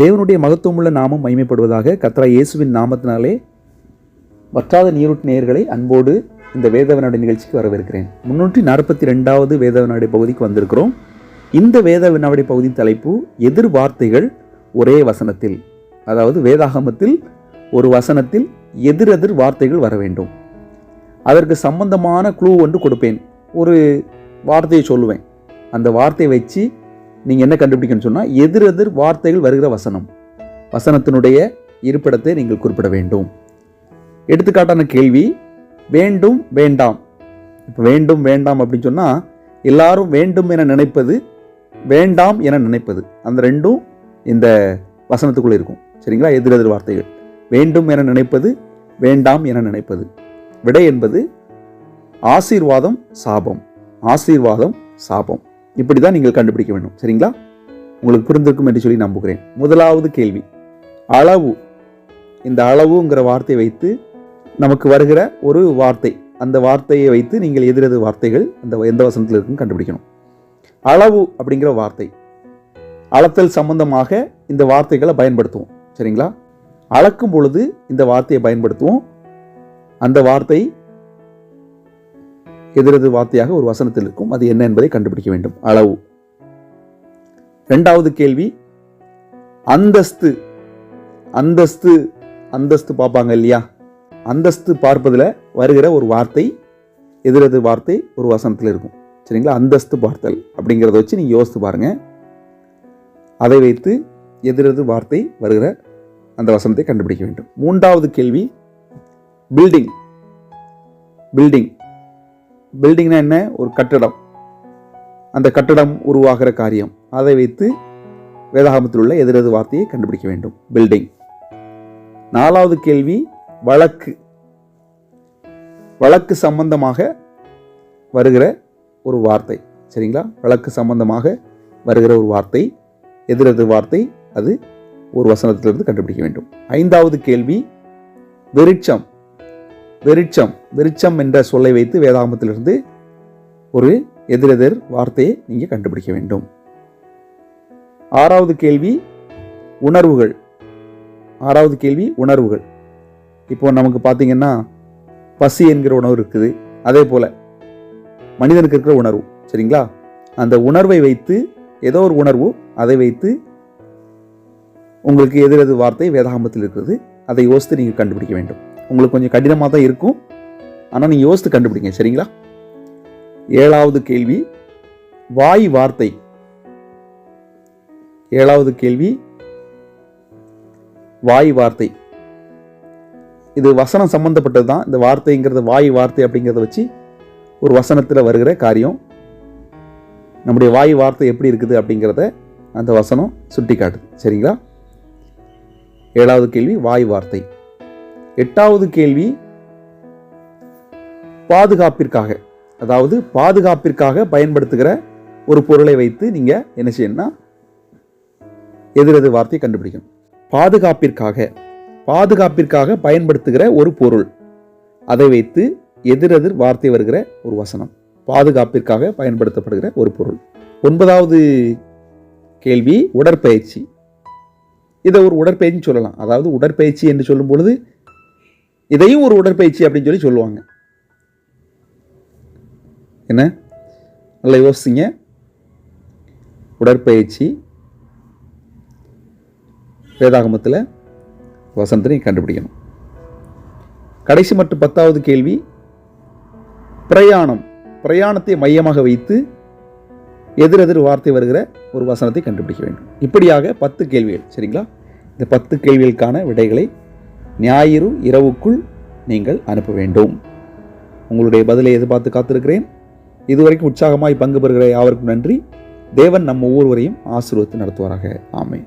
தேவனுடைய மகத்துவமுள்ள நாமம் மகிமைப்படுவதாக கத்ரா இயேசுவின் நாமத்தினாலே வற்றாத நீரூட்டு நேயர்களை அன்போடு இந்த வேதவனாடி நிகழ்ச்சிக்கு வரவேற்கிறேன். முன்னூற்றி நாற்பத்தி ரெண்டாவது வேதவனாடி பகுதிக்கு வந்திருக்கிறோம். இந்த வேதவனாடி பகுதியின் தலைப்பு எதிர்வார்த்தைகள் ஒரே வசனத்தில் அதாவது வேதாகமத்தில் ஒரு வசனத்தில் எதிரெதிர் வார்த்தைகள் வர வேண்டும். அதற்கு சம்பந்தமான குழு ஒன்று கொடுப்பேன். ஒரு வார்த்தையை சொல்லுவேன். அந்த வார்த்தையை வச்சு நீங்கள் என்ன கண்டுபிடிக்கணும்னு சொன்னால் எதிரெதிர் வார்த்தைகள் வருகிற வசனம். வசனத்தினுடைய இருப்பிடத்தை நீங்கள் குறிப்பிட வேண்டும். எடுத்துக்காட்டான கேள்வி வேண்டும் வேண்டாம். இப்போ வேண்டும் வேண்டாம் அப்படின்னு சொன்னால் எல்லாரும் வேண்டும் என நினைப்பது வேண்டாம் என நினைப்பது. அந்த ரெண்டும் இந்த வசனத்துக்குள்ளே இருக்கும். சரிங்களா? எதிரெதிர் வார்த்தைகள். வேண்டும் என நினைப்பது வேண்டாம் என நினைப்பது. விடை என்பது ஆசீர்வாதம் சாபம். ஆசீர்வாதம் சாபம். இப்படி தான் நீங்கள் கண்டுபிடிக்க வேண்டும். சரிங்களா? உங்களுக்கு புரிந்திருக்கும் என்று சொல்லி நம்புகிறேன். முதலாவது கேள்வி. அளவு. இந்த அளவுங்கிற வார்த்தையை வைத்து நமக்கு வருகிற ஒரு வார்த்தை. அந்த வார்த்தையை வைத்து நீங்கள் எதிரெது வார்த்தைகள் அந்த எந்த வசனத்தில் இருக்குன்னு கண்டுபிடிக்கணும். அளவு அப்படிங்கிற வார்த்தை. அளத்தல் சம்பந்தமாக இந்த வார்த்தைகளை பயன்படுத்துவோம். சரிங்களா? அளக்கும் பொழுது இந்த வார்த்தையை பயன்படுத்துவோம். அந்த வார்த்தை எதிரெது வார்த்தையாக ஒரு வசனத்தில் இருக்கும். அது என்ன என்பதை கண்டுபிடிக்க வேண்டும். அளவு. ரெண்டாவது கேள்வி அந்தஸ்து. அந்தஸ்து அந்தஸ்து பார்ப்பாங்க இல்லையா? அந்தஸ்து பார்ப்பதில் வருகிற ஒரு வார்த்தை எதிரெது வார்த்தை ஒரு வசனத்தில் இருக்கும். சரிங்களா? அந்தஸ்து பார்த்தல் அப்படிங்கிறத வச்சு நீங்கள் யோசித்து பாருங்கள் அதை வைத்து எதிரெது வார்த்தை வருகிற அந்த வசனத்தை கண்டுபிடிக்க வேண்டும். மூன்றாவது கேள்வி பில்டிங் பில்டிங் பில்டிங்னா என்ன? ஒரு கட்டடம். அந்த கட்டடம் உருவாகிற காரியம். அதை வைத்து வேதாகமத்தில் உள்ள எதிரெது வார்த்தையை கண்டுபிடிக்க வேண்டும். பில்டிங் நாலாவது கேள்வி வழக்கு. வழக்கு சம்பந்தமாக வருகிற ஒரு வார்த்தை. சரிங்களா? வழக்கு சம்பந்தமாக வருகிற ஒரு வார்த்தை எதிரெது வார்த்தை அது ஒரு வசனத்திலிருந்து கண்டுபிடிக்க வேண்டும். ஐந்தாவது கேள்வி வெறிச்சம் வெறிச்சம் வெறிச்சம் என்ற சொல்லை வைத்து வேதாகமத்திலிருந்து ஒரு எதிரெதிர் வார்த்தையை நீங்கள் கண்டுபிடிக்க வேண்டும். ஆறாவது கேள்வி உணர்வுகள். ஆறாவது கேள்வி உணர்வுகள். இப்போ நமக்கு பார்த்தீங்கன்னா பசி என்கிற உணர்வு இருக்குது. அதே போல் மனிதனுக்கு இருக்கிற உணர்வு சரிங்களா? அந்த உணர்வை வைத்து ஏதோ ஒரு உணர்வு அதை வைத்து உங்களுக்கு எதிரெது வார்த்தை வேதாகமத்தில் இருக்கிறது. அதை யோசித்து நீங்கள் கண்டுபிடிக்க வேண்டும். உங்களுக்கு கொஞ்சம் கடினமாக தான் இருக்கும். ஆனால் நீங்கள் யோசித்து கண்டுபிடிங்க சரிங்களா? ஏழாவது கேள்வி வாய் வார்த்தை. ஏழாவது கேள்வி வாய் வார்த்தை. இது வசனம் சம்மந்தப்பட்டது தான். இந்த வார்த்தைங்கிறது வாய் வார்த்தை அப்படிங்கிறத வச்சு ஒரு வசனத்தில் வருகிற காரியம். நம்முடைய வாய் வார்த்தை எப்படி இருக்குது அப்படிங்கிறத அந்த வசனம் சுட்டி காட்டுது சரிங்களா? ஏழாவது கேள்வி வாய் வார்த்தை. எட்டாவது கேள்வி பாதுகாப்பிற்காக. அதாவது பாதுகாப்பிற்காக பயன்படுத்துகிற ஒரு பொருளை வைத்து நீங்கள் என்ன செய்யணும்னா எதிரெது வார்த்தையை கண்டுபிடிக்கணும். பாதுகாப்பிற்காக பாதுகாப்பிற்காக பயன்படுத்துகிற ஒரு பொருள் அதை வைத்து எதிரெதிர் வார்த்தை வருகிற ஒரு வசனம். பாதுகாப்பிற்காக பயன்படுத்தப்படுகிற ஒரு பொருள். ஒன்பதாவது கேள்வி உடற்பயிற்சி. இதை ஒரு உடற்பயிற்சி சொல்லலாம். அதாவது உடற்பயிற்சி என்று சொல்லும் பொழுது இதையும் ஒரு உடற்பயிற்சி அப்படின்னு சொல்லி சொல்லுவாங்க. என்ன? நல்லா யோசிங்க. உடற்பயிற்சி. வேதாகமத்தில் வசனத்தை கண்டுபிடிக்கணும். கடைசி மற்றும் பத்தாவது கேள்வி பிரயாணம். பிரயாணத்தை மையமாக வைத்து எதிரெதிர் வார்த்தை வருகிற ஒரு வசனத்தை கண்டுபிடிக்க வேண்டும். இப்படியாக பத்து கேள்விகள் சரிங்களா? இந்த பத்து கேள்விகளுக்கான விடைகளை ஞாயிறு இரவுக்குள் நீங்கள் அனுப்ப வேண்டும். உங்களுடைய பதிலை எதிர்பார்த்து காத்திருக்கிறேன். இதுவரைக்கும் உற்சாகமாய் பங்கு பெறுகிற யாவருக்கும் நன்றி. தேவன் நம்ம ஒவ்வொருவரையும் ஆசீர்வத்து நடத்துவாராக. ஆமை